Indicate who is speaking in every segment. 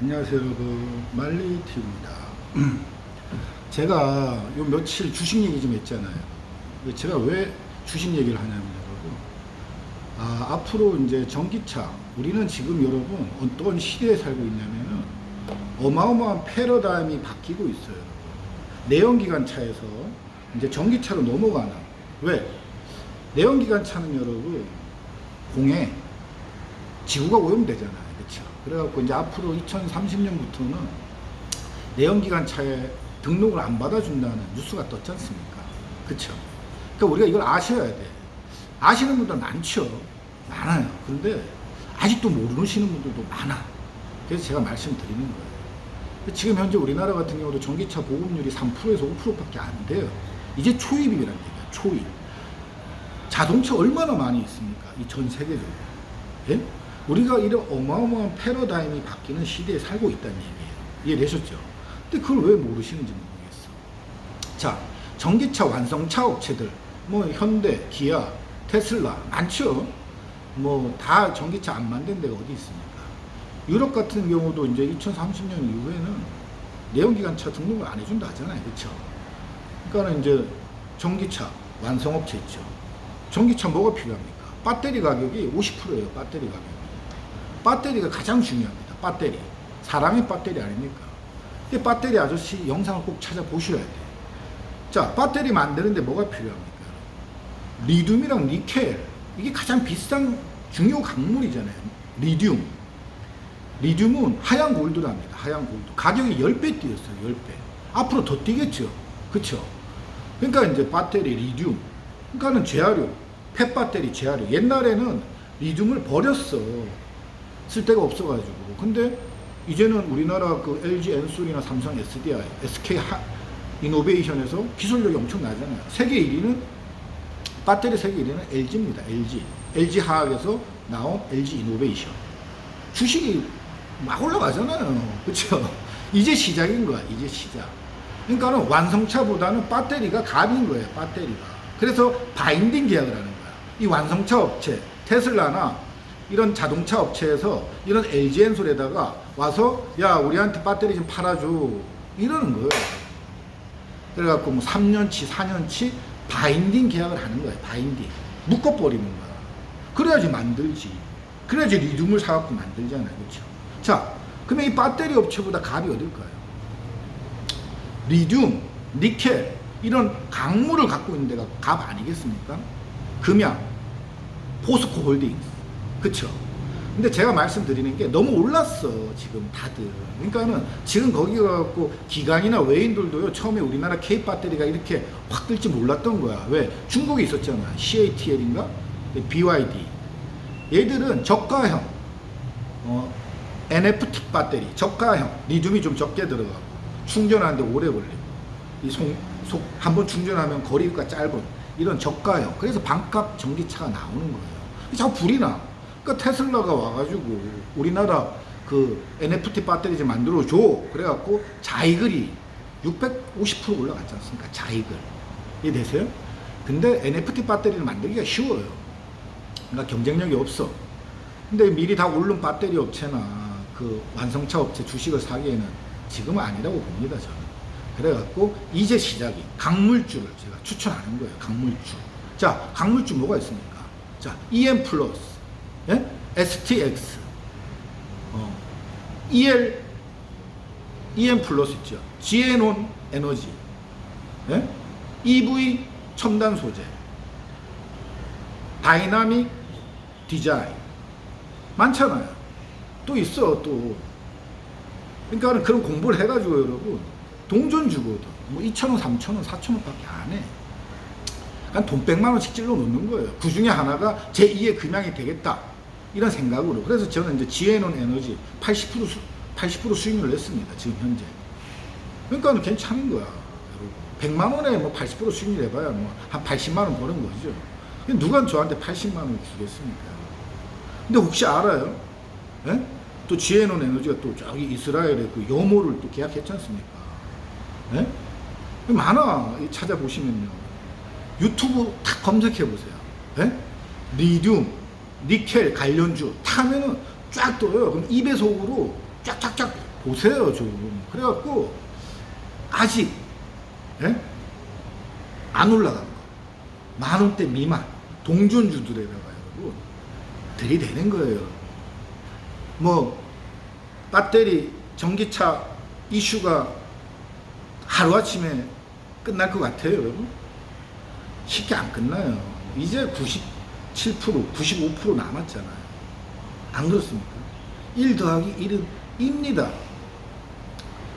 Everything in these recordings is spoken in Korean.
Speaker 1: 안녕하세요. 여러분. 말리티입니다. 제가 요 며칠 주식 얘기 좀 했잖아요. 제가 왜 주식 얘기를 하냐면 여러분. 아, 앞으로 이제 전기차, 우리는 지금 여러분 어떤 시대에 살고 있냐면은 어마어마한 패러다임이 바뀌고 있어요. 내연기관 차에서 이제 전기차로 넘어가는. 왜? 내연기관 차는 여러분 공해 지구가 오염되잖아요. 그렇죠? 그래갖고 이제 앞으로 2030년부터는 내연기관 차에 등록을 안 받아준다는 뉴스가 떴지 않습니까? 그렇죠? 그러니까 우리가 이걸 아셔야 돼. 아시는 분들 많죠. 많아요. 그런데 아직도 모르시는 분들도 많아. 그래서 제가 말씀드리는 거예요. 지금 현재 우리나라 같은 경우도 전기차 보급률이 3%에서 5%밖에 안 돼요. 이제 초입이라는 얘기야. 초입. 자동차 얼마나 많이 있습니까? 이 전 세계적으로. 예? 우리가 이런 어마어마한 패러다임이 바뀌는 시대에 살고 있다는 얘기예요. 이해되셨죠? 근데 그걸 왜 모르시는지 모르겠어. 자, 전기차 완성차 업체들, 뭐 현대, 기아, 테슬라 많죠. 뭐 다 전기차 안 만든 데가 어디 있습니까? 유럽 같은 경우도 이제 2030년 이후에는 내연기관차 등록을 안 해준다 하잖아요, 그렇죠? 그러니까는 이제 전기차 완성업체 있죠. 전기차 뭐가 필요합니까? 배터리 가격이 50%예요, 배터리 가격이. 배터리가 가장 중요합니다. 배터리. 사람의 배터리 아닙니까? 근데 배터리 아저씨 영상을 꼭 찾아보셔야 돼요. 자, 배터리 만드는데 뭐가 필요합니까? 리튬이랑 니켈. 이게 가장 비싼 중요 강물이잖아요. 리튬. 리튬은 하얀 골드랍니다. 하얀 골드. 가격이 10배 뛰었어요. 10배. 앞으로 더 뛰겠죠. 그쵸? 그러니까 이제 배터리 리튬. 그러니까는 재활용. 펫 배터리 재활용. 옛날에는 리튬을 버렸어. 쓸 데가 없어가지고. 근데 이제는 우리나라 그 LG 엔솔이나 삼성 SDI, SK 하, 이노베이션에서 기술력이 엄청 나잖아요. 세계 1위는 배터리 세계 1위는 LG입니다. LG. LG 화학에서 나온 LG 이노베이션. 주식이 막 올라가잖아요. 그렇죠? 이제 시작인 거야. 이제 시작. 그러니까는 완성차보다는 배터리가 갑인 거예요. 배터리가. 그래서 바인딩 계약을 하는 거야. 이 완성차 업체, 테슬라나 이런 자동차 업체에서 이런 LG 엔솔에다가 와서 야 우리한테 배터리 좀 팔아줘 이러는 거예요. 그래갖고 뭐 3년치, 4년치 바인딩 계약을 하는 거예요. 바인딩 묶어버리는 거야. 그래야지 만들지. 그래야지 리튬을 사갖고 만들잖아요. 그렇죠? 자, 그러면 이 배터리 업체보다 값이 어딜까요? 리튬, 니켈 이런 강물을 갖고 있는 데가 값 아니겠습니까? 금양, 포스코 홀딩스 그쵸? 근데 제가 말씀드리는 게 너무 올랐어 지금 다들. 그러니까는 지금 거기 가갖고 기관이나 외인들도요 처음에 우리나라 K 배터리가 이렇게 확 뜰지 몰랐던 거야. 왜? 중국에 있었잖아. CATL인가? BYD 얘들은 저가형 어, NFT 배터리 저가형 리튬이 좀 적게 들어가고 충전하는데 오래 걸리고 이 속, 속, 한 번 충전하면 거리가 짧은 이런 저가형. 그래서 반값 전기차가 나오는 거예요. 자꾸 불이 나 그러니까 테슬라가 와가지고 우리나라 그 NFT 배터리 좀 만들어줘. 그래갖고 자이글이 650% 올라갔지 않습니까? 자이글 이해되세요? 근데 NFT 배터리를 만들기가 쉬워요. 그러니까 경쟁력이 없어. 근데 미리 다 오른 배터리 업체나 그 완성차 업체 주식을 사기에는 지금은 아니라고 봅니다 저는. 그래갖고 이제 시작이 강물주를 제가 추천하는 거예요 강물주 자 강물주 뭐가 있습니까? 자 EM 플러스 예? STX 어, EL EM 플러스 있죠. 지에논 에너지. 예? EV 첨단 소재. 다이나믹 디자인. 많잖아요. 또 있어 또. 그러니까 그런 공부를 해가지고 여러분 동전 주거든 뭐 2천원 3천원 4천원밖에 안 해. 그러니까 돈 100만 원씩 찔러 놓는 거예요. 그 중에 하나가 제2의 금양이 되겠다 이런 생각으로 그래서 저는 이제 지혜논 에너지 80% 수, 80% 수익률을 냈습니다 지금 현재 그러니까 괜찮은 거야 여러분 100만 원에 뭐 80% 수익률 해봐야 뭐 한 80만 원 버는 거죠 누가 저한테 80만 원 주겠습니까 근데 혹시 알아요? 예? 또 지혜논 에너지가 또 저기 이스라엘의 그 여모를 또 계약했지 않습니까? 예? 많아 찾아보시면요 유튜브 딱 검색해 보세요 예? 리튬, 니켈 관련주 타면은 쫙 떠요 그럼 2배속으로 쫙쫙쫙 보세요 좀. 그래갖고 아직 예? 안 올라간 거. 만 원대 미만 동전주들에다가 여러분 들이대는 거예요. 뭐 배터리 전기차 이슈가 하루아침에 끝날 것 같아요, 여러분? 쉽게 안 끝나요. 이제 97%, 95% 남았잖아요. 안 그렇습니까? 1 더하기 1은 입니다.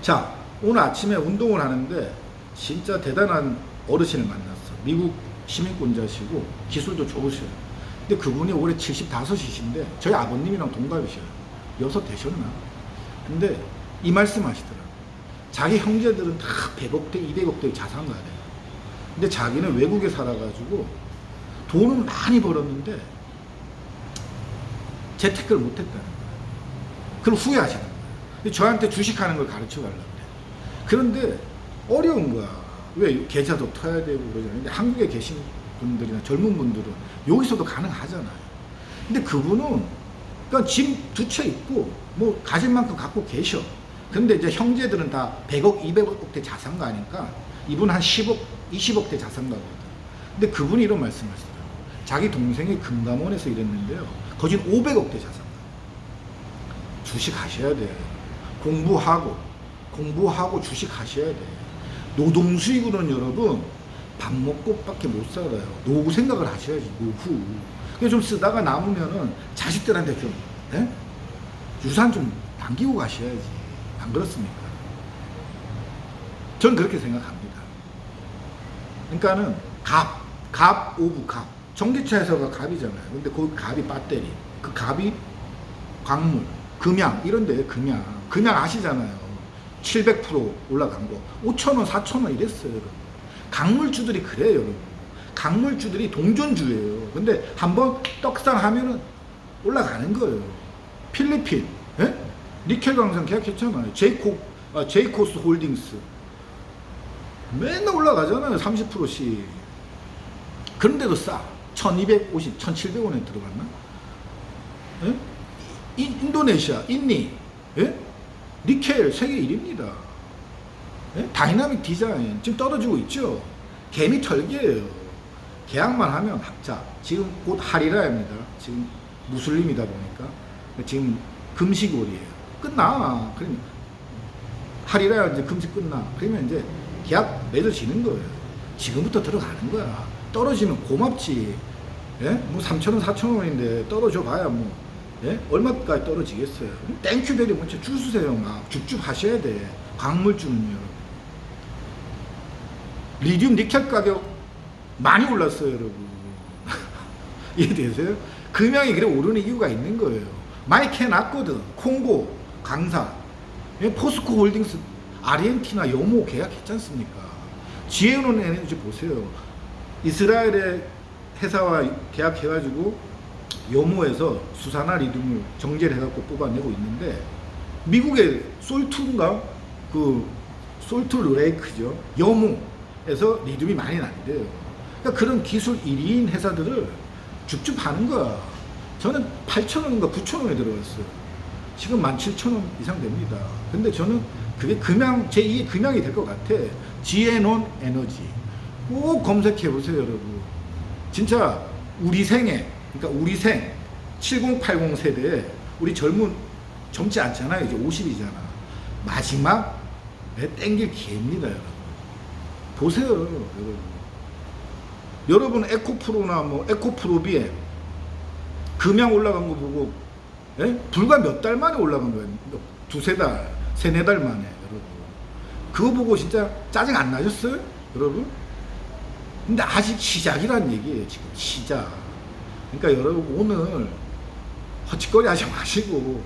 Speaker 1: 자, 오늘 아침에 운동을 하는데 진짜 대단한 어르신을 만났어. 미국 시민권자시고 기술도 좋으셔요. 근데 그분이 올해 75이신데 저희 아버님이랑 동갑이셔요. 여섯 되셨나? 근데 이 말씀 하시더라고요. 자기 형제들은 다 100억대, 200억대 자산가래요. 근데 자기는 외국에 살아가지고 돈은 많이 벌었는데 재테크를 못했다는 거예요. 그걸 후회하시는 거예요. 저한테 주식하는 걸 가르쳐 가려고 그래요. 그런데 어려운 거야. 왜 계좌도 터야 되고 그러잖아요. 한국에 계신 분들이나 젊은 분들은 여기서도 가능하잖아요. 근데 그분은 그러니까 집두채 있고 뭐 가질 만큼 갖고 계셔. 근데 이제 형제들은 다 100억, 200억대 자산가니까 이분 한 10억, 20억대 자산가거든. 근데 그분이 이런 말씀하시더라고요. 자기 동생이 금감원에서 일했는데요. 거진 500억대 자산가. 주식 하셔야 돼요. 공부하고, 공부하고 주식 하셔야 돼요. 노동 수익으로는 여러분, 밥 먹고 밖에 못 살아요. 노후 생각을 하셔야지, 노후. 좀 쓰다가 남으면은 자식들한테 좀, 예? 유산 좀 남기고 가셔야지. 안 그렇습니까? 전 그렇게 생각합니다. 그러니까는 갑, 갑 오브 갑. 전기차에서가 갑이잖아요. 근데 그 갑이 배터리, 그 갑이 광물, 금양 이런 데 금양. 금양 아시잖아요. 700% 올라간 거. 5천원, 4천원 이랬어요, 여러분. 강물주들이 그래요, 여러분. 강물주들이 동전주예요. 근데 한번 떡상 하면은 올라가는 거예요. 필리핀, 예? 니켈 강산 계약했잖아요. 제이코, 아, 제이코스 홀딩스. 맨날 올라가잖아요. 30%씩. 그런데도 싸. 1250, 1700원에 들어갔나? 예? 인, 인도네시아, 인니, 예? 니켈 세계 1위입니다. 예? 다이나믹 디자인 지금 떨어지고 있죠. 개미 털기예요. 계약만 하면 학자. 지금 곧 하리라입니다. 지금 무슬림이다 보니까 지금 금식월이에요. 끝나. 그러면 하리라야 이제 금식 끝나. 그러면 이제 계약 맺어지는 거예요. 지금부터 들어가는 거야. 떨어지면 고맙지. 예? 뭐 3천원, 4천원인데 떨어져 봐야 뭐, 예? 얼마까지 떨어지겠어요. 땡큐베리 먼저 주세요. 막 줍줍 하셔야 돼. 광물주는요. 리튬 니켈 가격 많이 올랐어요, 여러분. 이해되세요? 금양이 그래 오르는 이유가 있는 거예요. 많이 캐놨거든. 콩고, 강사, 예, 포스코 홀딩스, 아르헨티나 여모 계약했지 않습니까? 지혜는 에너지 보세요. 이스라엘의 회사와 계약해가지고 여모에서 수산화 리튬을 정제를 해갖고 뽑아내고 있는데 미국의 솔투인가 그 솔트 레이크죠 여모에서 리튬이 많이 난대요. 그러니까 그런 기술 1위인 회사들을 줍줍 하는 거야. 저는 8,000원인가 9,000원에 들어갔어요. 지금 17,000원 이상 됩니다. 근데 저는 그게 금양, 제2의 금양이 될 것 같아. 지에논 에너지. 꼭 검색해 보세요, 여러분. 진짜 우리 생에, 그러니까 우리 생, 7080 세대에 우리 젊은, 젊지 않잖아요. 이제 50이잖아. 마지막 내 땡길 기회입니다, 여러분. 보세요, 여러분. 여러분 에코프로나 뭐 에코프로비에 금양 올라간 거 보고 예? 불과 몇 달 만에 올라간 거예요. 두세 달, 세네 달 만에 여러분. 그거 보고 진짜 짜증 안 나셨어요? 여러분? 근데 아직 시작이란 얘기예요, 지금 시작. 그러니까 여러분 오늘 허짓거리 하지 마시고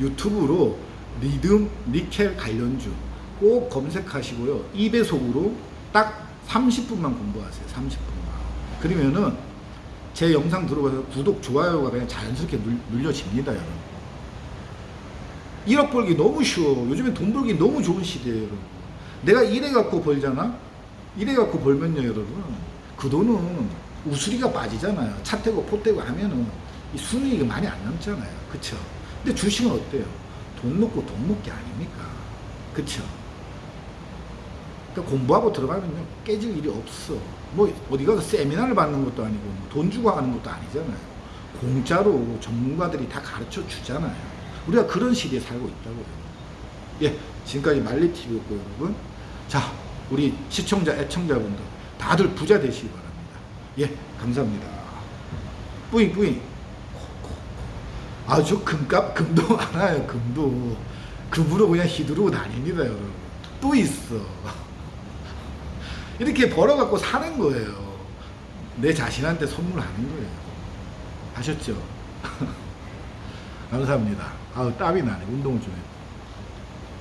Speaker 1: 유튜브로 리듬, 니켈 관련주 꼭 검색하시고요. 2배속으로 딱 30분만 공부하세요. 30분만. 그러면은 제 영상 들어가서 구독, 좋아요가 그냥 자연스럽게 눌, 눌려집니다, 여러분. 1억 벌기 너무 쉬워. 요즘에 돈 벌기 너무 좋은 시대예요, 여러분. 내가 이래 갖고 벌잖아? 이래 갖고 벌면요, 여러분. 그 돈은 우수리가 빠지잖아요. 차 떼고 포 떼고 하면은 이 순이익이 많이 안 남잖아요. 그쵸? 근데 주식은 어때요? 돈 먹고 돈 먹기 아닙니까? 그쵸? 그러니까 공부하고 들어가면요 깨질 일이 없어. 뭐 어디 가서 세미나를 받는 것도 아니고 뭐 돈 주고 하는 것도 아니잖아요. 공짜로 전문가들이 다 가르쳐 주잖아요. 우리가 그런 시대에 살고 있다고요. 예, 지금까지 말리TV였고 여러분. 자, 우리 시청자, 애청자분들 다들 부자 되시기 바랍니다. 예, 감사합니다. 뿌잉 뿌잉. 아, 저 금값, 금도 알아요, 금도. 금으로 그냥 휘두르고 다닙니다, 여러분. 또 있어. 이렇게 벌어갖고 사는 거예요. 내 자신한테 선물하는 거예요. 아셨죠? 감사합니다. 아우, 땀이 나네. 운동을 좀 했다.